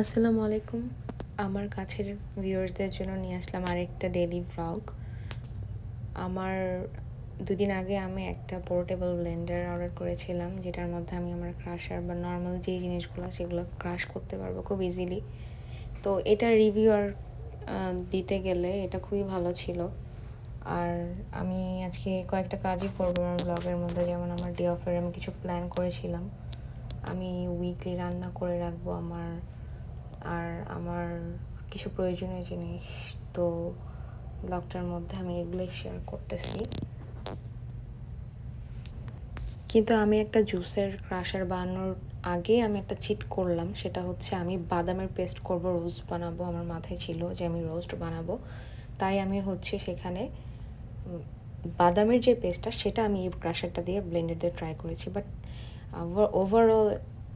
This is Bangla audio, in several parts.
আসসালামু আলাইকুম। আমার কাছের ভিউয়ার্সদের জন্য নিয়ে আসলাম আরেকটা ডেলি ভ্লগ আমার দুদিন আগে আমি একটা পোর্টেবল ব্লেন্ডার অর্ডার করেছিলাম, যেটার মধ্যে আমি আমার ক্রাশার বা নর্মাল যে জিনিসগুলো, সেগুলো ক্রাশ করতে পারব খুব ইজিলি তো এটা রিভিউ আর দিতে গেলে এটা খুবই ভালো ছিল। আর আমি আজকে কয়েকটা কাজই করব আমার ব্লগের মধ্যে, যেমন আমার ডে অফের আমি কিছু প্ল্যান করেছিলাম। আমি উইকলি রান্না করে রাখব আমার আর আমার কিছু প্রয়োজনীয় জিনিস তো ব্লগটার মধ্যে আমি এগুলোই শেয়ার করতেছি। কিন্তু আমি একটা জুসের ক্রাশার বানানোর আগে আমি একটা চিট করলাম, সেটা হচ্ছে আমি বাদামের পেস্ট করব রোস্ট বানাবো, আমার মাথায় ছিল যে আমি রোস্ট বানাবো। তাই আমি হচ্ছে সেখানে বাদামের যে পেস্টটা সেটা আমি এই ক্রাশারটা দিয়ে ব্লেন্ডার দিয়ে ট্রাই করেছি বাট ওভারঅল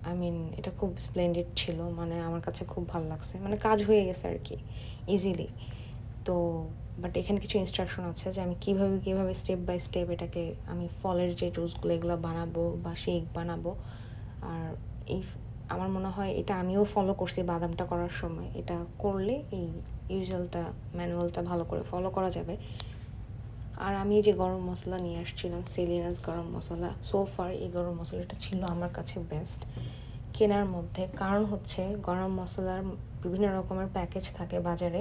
আই মিন এটা খুব স্প্লেন্ডেড ছিল মানে আমার কাছে খুব ভালো লাগছে। মানে কাজ হয়ে গেছে আর কি ইজিলি তো বাট এখানে কিছু ইনস্ট্রাকশন আছে যে আমি কীভাবে কীভাবে স্টেপ বাই স্টেপ এটাকে আমি ফলের যে জুসগুলো এগুলো বানাবো বা শেক বানাবো। আর এই আমার মনে হয় এটা আমিও ফলো করছি বাদামটা করার সময়। এটা করলে এই ইউজুয়ালটা ম্যানুয়ালটা ভালো করে ফলো করা যাবে। আর আমি যে গরম মশলা নিয়ে আসছিলাম, সেলিনাস গরম মশলা সোফার এই গরম মশলাটা ছিল আমার কাছে বেস্ট কেনার মধ্যে, কারণ হচ্ছে গরম মশলার বিভিন্ন রকমের প্যাকেজ থাকে বাজারে,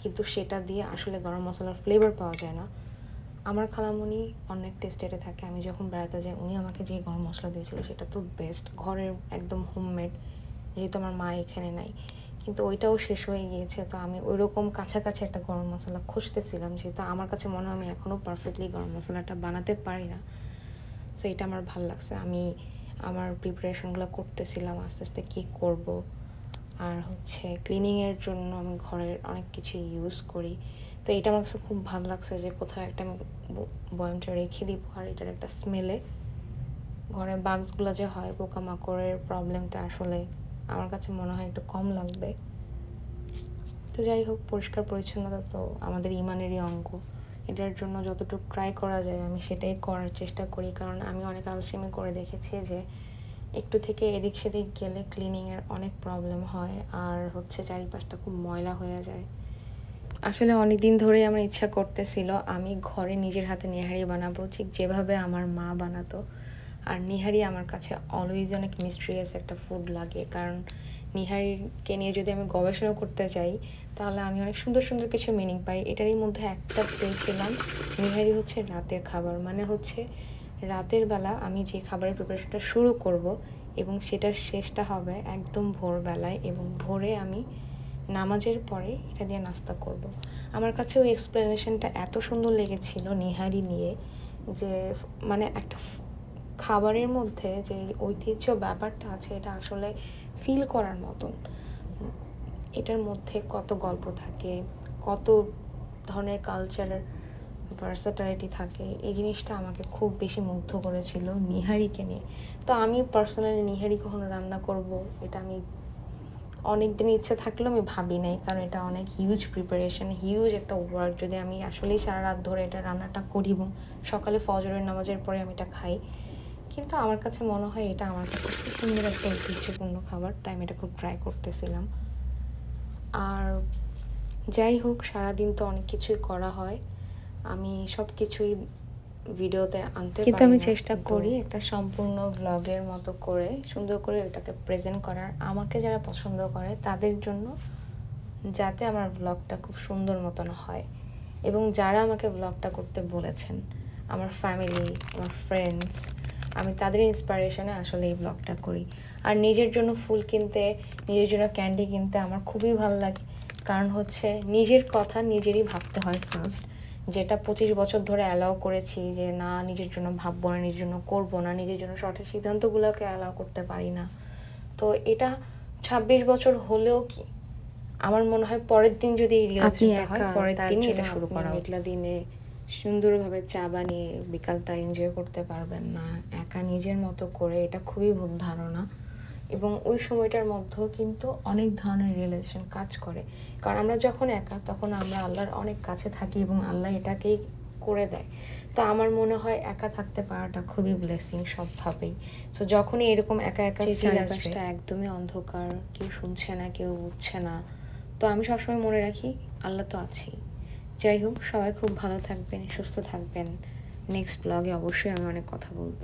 কিন্তু সেটা দিয়ে আসলে গরম মশলার ফ্লেভার পাওয়া যায় না। আমার খালামুনি অনেক টেস্টেডে থাকে, আমি যখন বেড়াতে যাই, উনি আমাকে যে গরম মশলা দিয়েছিল, সেটা তো বেস্ট ঘরের একদম হোমমেড যেহেতু আমার মা এখানে নাই। কিন্তু ওইটাও শেষ হয়ে গিয়েছে। তো আমি ওই রকম কাছাকাছি একটা গরম মশলা খুঁজতেছিলাম, যেহেতু আমার কাছে মনে হয় আমি এখনও পারফেক্টলি গরম মশলাটা বানাতে পারি না। সো এটা আমার ভালো লাগছে। আমি আমার প্রিপারেশনগুলো করতেছিলাম, আস্তে আস্তে কী করব। আর হচ্ছে ক্লিনিংয়ের জন্য আমি ঘরের অনেক কিছু ইউজ করি। তো এটা আমার কাছে খুব ভালো লাগছে যে কোথাও একটা আমি বয়ামটা রেখে দিব আর এটার একটা স্মেলে ঘরে বাক্সগুলো যে হয়, পোকামাকড়ের প্রবলেমটা আসলে আমার কাছে মনে হয় একটু কম লাগবে। তো যাই হোক, পরিষ্কার পরিচ্ছন্নতা তো আমাদের ইমানেরই অঙ্গ। এটার জন্য যতটুকু ট্রাই করা যায়, আমি সেটাই করার চেষ্টা করি। কারণ আমি অনেক আলসেমি করে দেখেছি যে একটু থেকে এদিক সেদিক গেলে ক্লিনিংয়ের অনেক প্রবলেম হয় আর হচ্ছে চারিপাশটা খুব ময়লা হয়ে যায়। আসলে অনেক দিন ধরেই আমার ইচ্ছা করতেছিল, আমি ঘরে নিজের হাতে নিহারি বানাবো, ঠিক যেভাবে আমার মা বানাতো। আর নিহারি আমার কাছে অলওয়েজ অনেক মিস্ট্রিয়াস একটা ফুড লাগে। কারণ নিহারিকে নিয়ে যদি আমি গবেষণা করতে যাই, তাহলে আমি অনেক সুন্দর সুন্দর কিছু মিনিং পাই। এটারই মধ্যে একটা পেয়েছিলাম, নিহারি হচ্ছে রাতের খাবার। মানে হচ্ছে রাতের বেলা আমি যে খাবারের প্রিপারেশনটা শুরু করব এবং সেটার শেষটা হবে একদম ভোরবেলায় এবং ভোরে আমি নামাজের পরে এটা দিয়ে নাস্তা করব। আমার কাছে ওই এক্সপ্লেনেশনটা এত সুন্দর লেগেছিল নিহারি নিয়ে যে মানে একটা খাবারের মধ্যে যে ঐতিহ্য ব্যাপারটা আছে, এটা আসলে ফিল করার মতন। এটার মধ্যে কত গল্প থাকে, কত ধরনের কালচারের ভার্সাটালিটি থাকে, এই জিনিসটা আমাকে খুব বেশি মুগ্ধ করেছিল নিহারিকে নিয়ে। তো আমি পার্সোনালি নিহারি কখনো রান্না করব, এটা আমি অনেক দিন ইচ্ছে থাকলেও আমি ভাবি নাই, কারণ এটা অনেক হিউজ প্রিপারেশান হিউজ একটা ওয়ার্ক যদি আমি আসলেই সারা রাত ধরে এটা রান্নাটা করি এবং সকালে ফজরের নামাজের পরে আমি এটা খাই কিন্তু আমার কাছে মনে হয় এটা আমার কাছে খুব সুন্দর একটা ঐতিহ্যপূর্ণ খাবার তাই আমি এটা খুব ট্রাই করতেছিলাম। আর যাই হোক সারাদিন তো অনেক কিছুই করা হয়। আমি সব কিছুই ভিডিওতে আনতে কিন্তু আমি চেষ্টা করি একটা সম্পূর্ণ ব্লগের মতো করে সুন্দর করে এটাকে প্রেজেন্ট করার। আমাকে যারা পছন্দ করে তাদের জন্য যাতে আমার ব্লগটা খুব সুন্দর মতন হয়। এবং যারা আমাকে ব্লগটা করতে বলেছেন আমার ফ্যামিলি আমার ফ্রেন্ডস আমি তাদের ইন্সপিরেশনে আসলে এই ব্লগটা করি। আর নিজের জন্য ফুল কিনতে নিজের জন্য ক্যান্ডি কিনতে আমার খুবই ভালো লাগে। কারণ হচ্ছে নিজের কথা নিজেরই ভাবতে হয় ফার্স্ট যেটা পঁচিশ বছর ধরে অ্যালাউ করেছি যে না নিজের জন্য ভাববো না নিজের জন্য করব না নিজের জন্য সঠিক সিদ্ধান্তগুলোকে অ্যালাউ করতে পারি না। তো এটা ছাব্বিশ বছর হলেও কি? আমার মনে হয় পরের দিন যদি এই হয় পরের দিন এটা শুরু করা মেঘলা দিনে সুন্দরভাবে চা বানিয়ে বিকালটা এনজয় করতে পারবেন না একা নিজের মতো করে এটা খুবই ভুল ধারণা। এবং ওই সময়টার মধ্যেও কিন্তু অনেক ধরনের রিলেশন কাজ করে। কারণ আমরা যখন একা তখন আমরা আল্লাহর অনেক কাছে থাকি এবং আল্লাহ এটাকেই করে দেয়। তো আমার মনে হয় একা থাকতে পারাটা খুবই ব্লেসিং সবভাবেই। সো যখনই এরকম একা একা চারিপাশটা একদমই অন্ধকার কেউ শুনছে না কেউ বুঝছে না তো আমি সবসময় মনে রাখি আল্লাহ তো আছেই। যাই হোক, সবাই খুব ভালো থাকবেন, সুস্থ থাকবেন। নেক্সট ব্লগে অবশ্যই আমি অনেক কথা বলব।